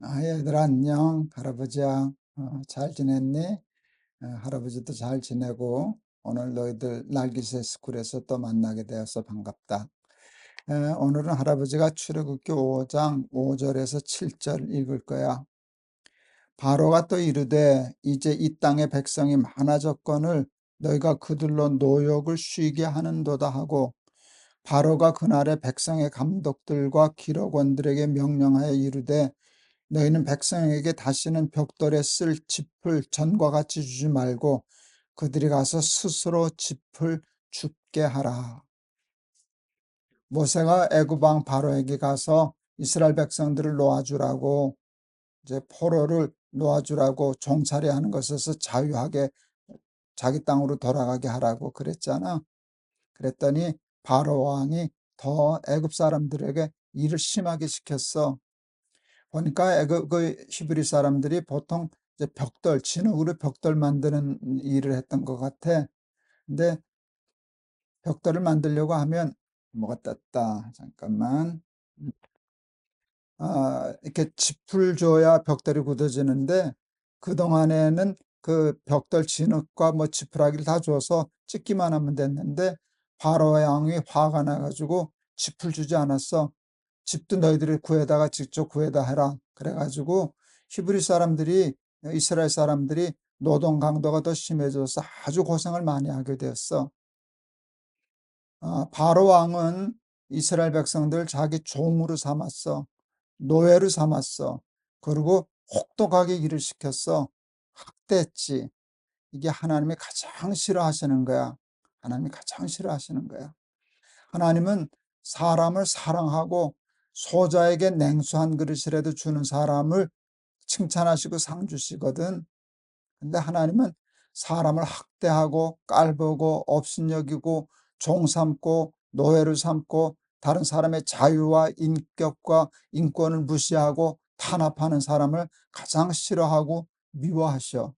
아, 얘들아, 안녕. 할아버지야. 어, 잘 지냈니? 어, 할아버지도 잘 지내고, 오늘 너희들 날기새 스쿨에서 또 만나게 되어서 반갑다. 에, 오늘은 할아버지가 출애굽기 5장 5절에서 7절 읽을 거야. 바로가 또 이르되, 이제 이 땅의 백성이 많아졌거늘 너희가 그들로 노역을 쉬게 하는도다 하고, 바로가 그날의 백성의 감독들과 기록원들에게 명령하여 이르되, 너희는 백성에게 다시는 벽돌에 쓸 짚을 전과 같이 주지 말고 그들이 가서 스스로 짚을 줍게 하라. 모세가 애굽 왕 바로에게 가서 이스라엘 백성들을 놓아주라고 이제 포로를 놓아주라고 종살이 하는 것에서 자유하게 자기 땅으로 돌아가게 하라고 그랬잖아. 그랬더니 바로 왕이 더 애굽 사람들에게 일을 심하게 시켰어. 보니까 애굽 그 히브리 사람들이 보통 이제 벽돌, 진흙으로 벽돌 만드는 일을 했던 것 같아. 근데 벽돌을 만들려고 하면 뭐가 떴다. 잠깐만. 음. 아, 이렇게 짚을 줘야 벽돌이 굳어지는데 그동안에는 그 벽돌 진흙과 뭐 지푸라기를 다 줘서 찍기만 하면 됐는데 바로 왕이 화가 나가지고 짚을 주지 않았어. 집도 너희들이 구해다가 직접 구해다 해라. 그래가지고 히브리 사람들이 이스라엘 사람들이 노동 강도가 더 심해져서 아주 고생을 많이 하게 되었어. 아, 바로 왕은 이스라엘 백성들 자기 종으로 삼았어. 노예로 삼았어. 그리고 혹독하게 일을 시켰어. 학대했지. 이게 하나님이 가장 싫어하시는 거야. 하나님이 가장 싫어하시는 거야. 하나님은 사람을 사랑하고 소자에게 냉수 한 그릇이라도 주는 사람을 칭찬하시고 상 주시거든. 근데 하나님은 사람을 학대하고 깔보고 업신여기고 종 삼고 노예를 삼고 다른 사람의 자유와 인격과 인권을 무시하고 탄압하는 사람을 가장 싫어하고 미워하셔.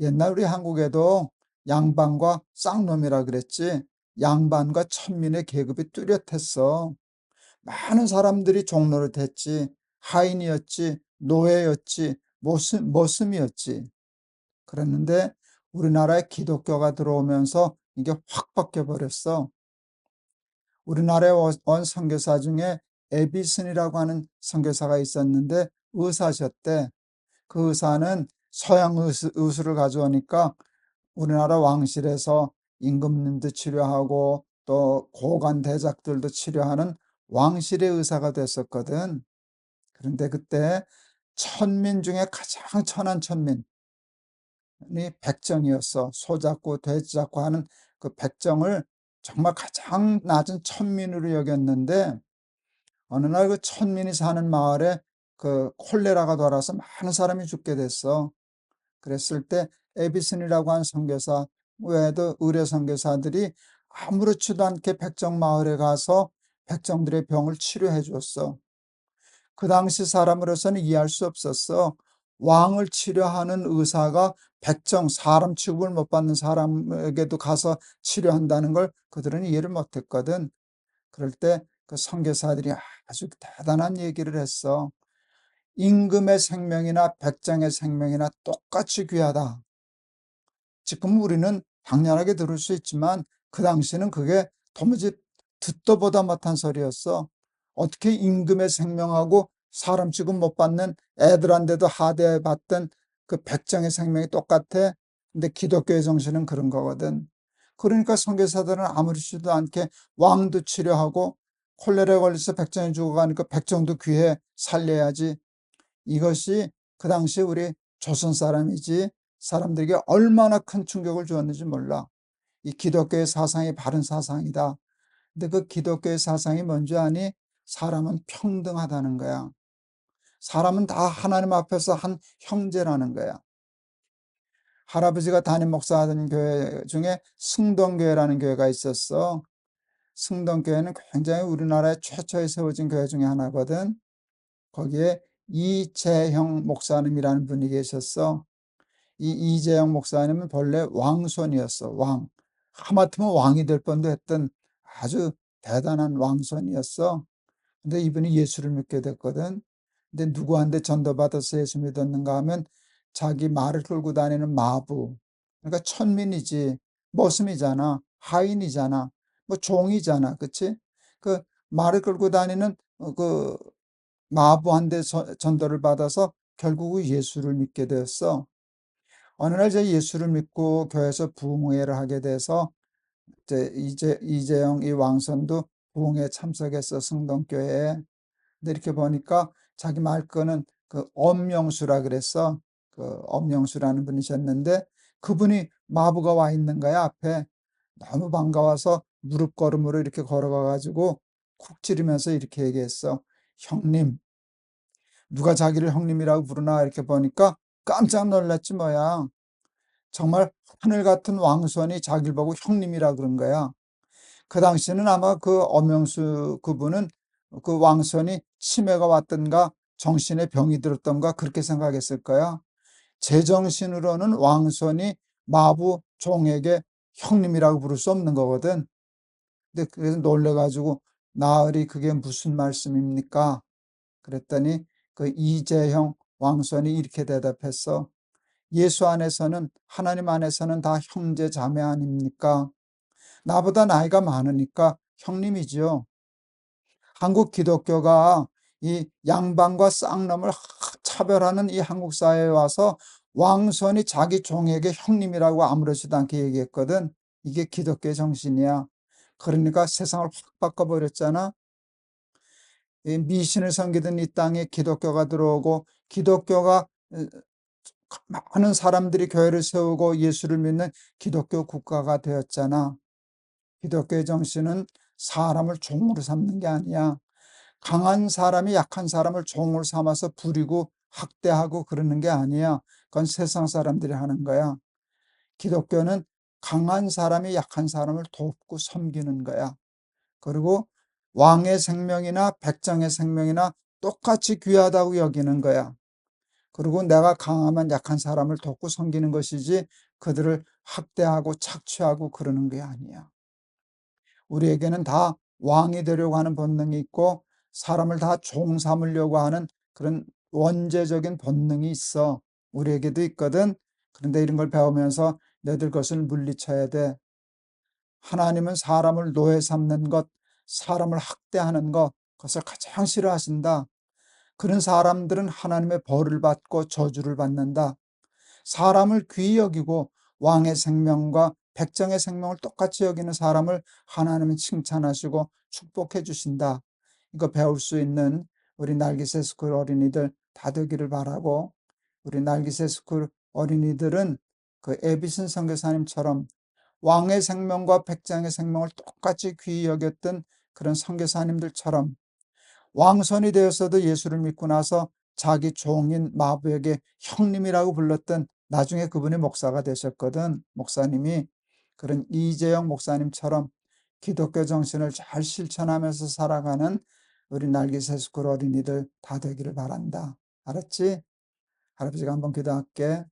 옛날 우리 한국에도 양반과 쌍놈이라 그랬지. 양반과 천민의 계급이 뚜렷했어. 많은 사람들이 종로를 댔지. 하인이었지. 노예였지. 모슴, 모슴이었지. 그랬는데 우리나라에 기독교가 들어오면서 이게 확 바뀌어 버렸어. 우리나라에 온 선교사 중에 에비슨이라고 하는 선교사가 있었는데 의사셨대. 그 의사는 서양 의수, 의술을 가져오니까 우리나라 왕실에서 임금님도 치료하고 또 고관 대작들도 치료하는 왕실의 의사가 됐었거든. 그런데 그때 천민 중에 가장 천한 천민이 백정이었어. 소 잡고 돼지 잡고 하는 그 백정을 정말 가장 낮은 천민으로 여겼는데 어느 날 그 천민이 사는 마을에 그 콜레라가 돌아서 많은 사람이 죽게 됐어. 그랬을 때 에비슨이라고 한 선교사 외에도 의뢰 선교사들이 아무렇지도 않게 백정 마을에 가서 백정들의 병을 치료해 줬어. 그 당시 사람으로서는 이해할 수 없었어. 왕을 치료하는 의사가 백정, 사람 취급을 못 받는 사람에게도 가서 치료한다는 걸 그들은 이해를 못 했거든. 그럴 때 그 선교사들이 아주 대단한 얘기를 했어. 임금의 생명이나 백정의 생명이나 똑같이 귀하다. 지금 우리는 당연하게 들을 수 있지만 그 당시는 그게 도무지 듣도 보다 못한 소리였어. 어떻게 임금의 생명하고 사람 취급 못 받는 애들한테도 하대받던 그 백정의 생명이 똑같아? 근데 기독교의 정신은 그런 거거든. 그러니까 선교사들은 아무렇지도 않게 왕도 치료하고 콜레라에 걸려서 백정이 죽어가니까 백정도 귀해 살려야지. 이것이 그 당시 우리 조선 사람이지 사람들에게 얼마나 큰 충격을 주었는지 몰라. 이 기독교의 사상이 바른 사상이다. 근데 그 기독교의 사상이 뭔지 아니? 사람은 평등하다는 거야. 사람은 다 하나님 앞에서 한 형제라는 거야. 할아버지가 담임 목사하던 교회 중에 승동교회라는 교회가 있었어. 승동교회는 굉장히 우리나라에 최초에 세워진 교회 중에 하나거든. 거기에 이재형 목사님이라는 분이 계셨어. 이 이재형 목사님은 본래 왕손이었어. 왕. 하마터면 왕이 될 뻔도 했던 아주 대단한 왕손이었어. 근데 이분이 예수를 믿게 됐거든. 근데 누구한테 전도받아서 예수 믿었는가 하면 자기 말을 끌고 다니는 마부. 그러니까 천민이지. 머슴이잖아. 하인이잖아. 뭐 종이잖아. 그치? 그 말을 끌고 다니는 어그 마부한테 저 전도를 받아서 결국은 예수를 믿게 되었어. 어느 날 이제 예수를 믿고 교회에서 부흥회를 하게 돼서 이제 이재 이재영 이 왕손도 부흥회에 참석했어, 승동교회에. 근데 이렇게 보니까 자기 말거는 그 엄영수라 그랬어. 그 엄영수라는 분이셨는데 그분이 마부가 와 있는 거야, 앞에. 너무 반가워서 무릎 걸음으로 이렇게 걸어가 가지고 쿡 찌르면서 이렇게 얘기했어. "형님." 누가 자기를 형님이라고 부르나 이렇게 보니까 깜짝 놀랐지 뭐야. 정말 하늘 같은 왕손이 자기를 보고 형님이라 그런 거야. 그 당시에는 아마 그 엄영수 그분은 그 왕손이 치매가 왔든가 정신에 병이 들었던가 그렇게 생각했을 거야. 제정신으로는 왕손이 마부 종에게 형님이라고 부를 수 없는 거거든. 근데 그래서 놀래 가지고 "나으리 그게 무슨 말씀입니까?" 그랬더니 그 이재형 왕손이 이렇게 대답했어. " 예수 안에서는 하나님 안에서는 다 형제 자매 아닙니까? 나보다 나이가 많으니까 형님이지요." 한국 기독교가 이 양반과 쌍놈을 차별하는 이 한국 사회에 와서 왕손이 자기 종에게 형님이라고 아무렇지도 않게 얘기했거든. 이게 기독교의 정신이야. 그러니까 세상을 확 바꿔 버렸잖아. 이 미신을 섬기던 이 땅에 기독교가 들어오고 기독교가 어 많은 사람들이 교회를 세우고 예수를 믿는 기독교 국가가 되었잖아. 기독교의 정신은 사람을 종으로 삼는 게 아니야. 강한 사람이 약한 사람을 종으로 삼아서 부리고 학대하고 그러는 게 아니야. 그건 세상 사람들이 하는 거야. 기독교는 강한 사람이 약한 사람을 돕고 섬기는 거야. 그리고 왕의 생명이나 백정의 생명이나 똑같이 귀하다고 여기는 거야. 그리고 내가 강하면 약한 사람을 돕고 섬기는 것이지 그들을 학대하고 착취하고 그러는 게 아니야. 우리에게는 다 왕이 되려고 하는 본능이 있고 사람을 다 종 삼으려고 하는 그런 원죄적인 본능이 있어. 우리에게도 있거든. 그런데 이런 걸 배우면서 너희들 것을 물리쳐야 돼. 하나님은 사람을 노예 삼는 것, 사람을 학대하는 것, 그것을 가장 싫어하신다. 그런 사람들은 하나님의 벌을 받고 저주를 받는다. 사람을 귀히 여기고 왕의 생명과 백정의 생명을 똑같이 여기는 사람을 하나님은 칭찬하시고 축복해 주신다. 이거 배울 수 있는 우리 날기새 스쿨 어린이들 다 되기를 바라고 우리 날기새 스쿨 어린이들은 그 에비슨 선교사님처럼 왕의 생명과 백정의 생명을 똑같이 귀히 여겼던 그런 선교사님들처럼 왕손이 되었어도 예수를 믿고 나서 자기 종인 마부에게 형님이라고 불렀던 나중에 그분이 목사가 되셨거든. 목사님이 그런 이재영 목사님처럼 기독교 정신을 잘 실천하면서 살아가는 우리 날개새 스쿨 어린이들 다 되기를 바란다. 알았지? 할아버지가 한번 기도할게.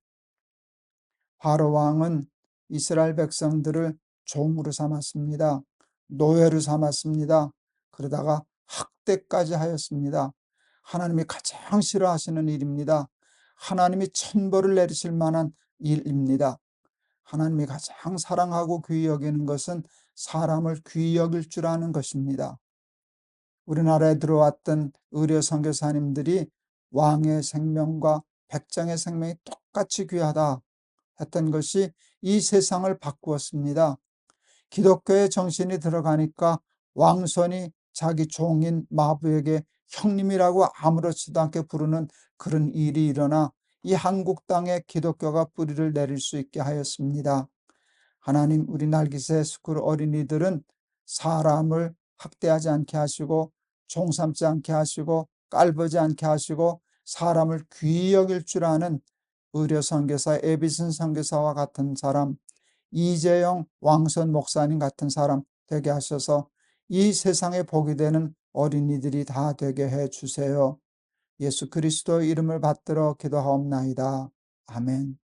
바로 왕은 이스라엘 백성들을 종으로 삼았습니다. 노예로 삼았습니다. 그러다가 학대까지 하였습니다. 하나님이 가장 싫어하시는 일입니다. 하나님이 천벌을 내리실 만한 일입니다. 하나님이 가장 사랑하고 귀히 여기는 것은 사람을 귀히 여길 줄 아는 것입니다. 우리나라에 들어왔던 의료 선교사님들이 왕의 생명과 백정의 생명이 똑같이 귀하다 했던 것이 이 세상을 바꾸었습니다. 기독교의 정신이 들어가니까 왕손이 자기 종인 마부에게 형님이라고 아무렇지도 않게 부르는 그런 일이 일어나 이 한국 땅에 기독교가 뿌리를 내릴 수 있게 하였습니다. 하나님 우리 날기새 스쿨 어린이들은 사람을 학대하지 않게 하시고 종삼지 않게 하시고 깔보지 않게 하시고 사람을 귀히 여길 줄 아는 의료 선교사 에비슨 선교사와 같은 사람 이재영 왕선 목사님 같은 사람 되게 하셔서 이 세상에 복이 되는 어린이들이 다 되게 해 주세요. 예수 그리스도 이름을 받들어 기도하옵나이다. 아멘.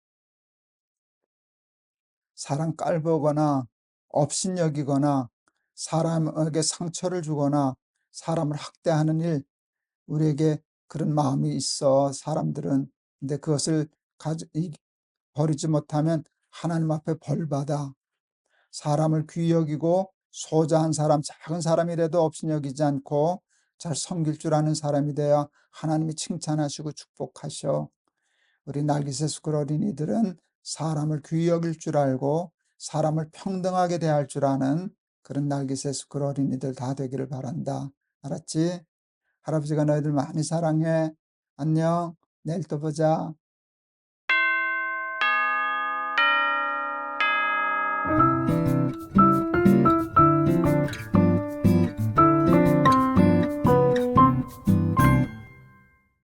사람 깔보거나 업신여기거나 사람에게 상처를 주거나 사람을 학대하는 일 우리에게 그런 마음이 있어 사람들은. 근데 그것을 버리지 못하면 하나님 앞에 벌 받아. 사람을 귀히 여기고 소자 한 사람, 작은 사람이라도 없이 여기지 않고 잘 섬길 줄 아는 사람이 되어 하나님이 칭찬하시고 축복하셔. 우리 날기새 수kur 어린이들은 사람을 귀히 여길 줄 알고 사람을 평등하게 대할 줄 아는 그런 날기새 수kur 어린이들 다 되기를 바란다. 알았지? 할아버지가 너희들 많이 사랑해. 안녕. 내일 또 보자.